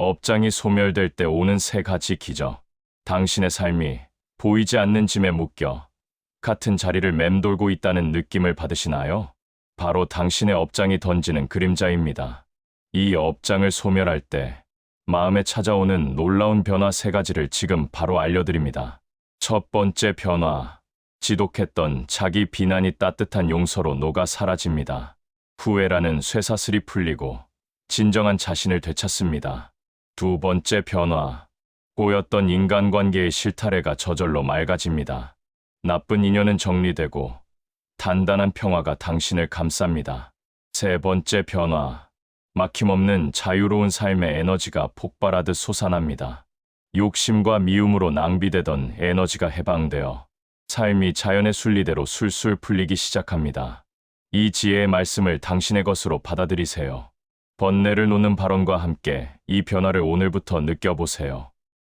업장이 소멸될 때 오는 세 가지 기적. 당신의 삶이 보이지 않는 짐에 묶여 같은 자리를 맴돌고 있다는 느낌을 받으시나요? 바로 당신의 업장이 던지는 그림자입니다. 이 업장을 소멸할 때 마음에 찾아오는 놀라운 변화 세 가지를 지금 바로 알려드립니다. 첫 번째 변화. 지독했던 자기 비난이 따뜻한 용서로 녹아 사라집니다. 후회라는 쇠사슬이 풀리고 진정한 자신을 되찾습니다. 두 번째 변화. 꼬였던 인간관계의 실타래가 저절로 맑아집니다. 나쁜 인연은 정리되고 단단한 평화가 당신을 감쌉니다. 세 번째 변화. 막힘없는 자유로운 삶의 에너지가 폭발하듯 솟아납니다. 욕심과 미움으로 낭비되던 에너지가 해방되어 삶이 자연의 순리대로 술술 풀리기 시작합니다. 이 지혜의 말씀을 당신의 것으로 받아들이세요. 번뇌를 놓는 발언과 함께 이 변화를 오늘부터 느껴보세요.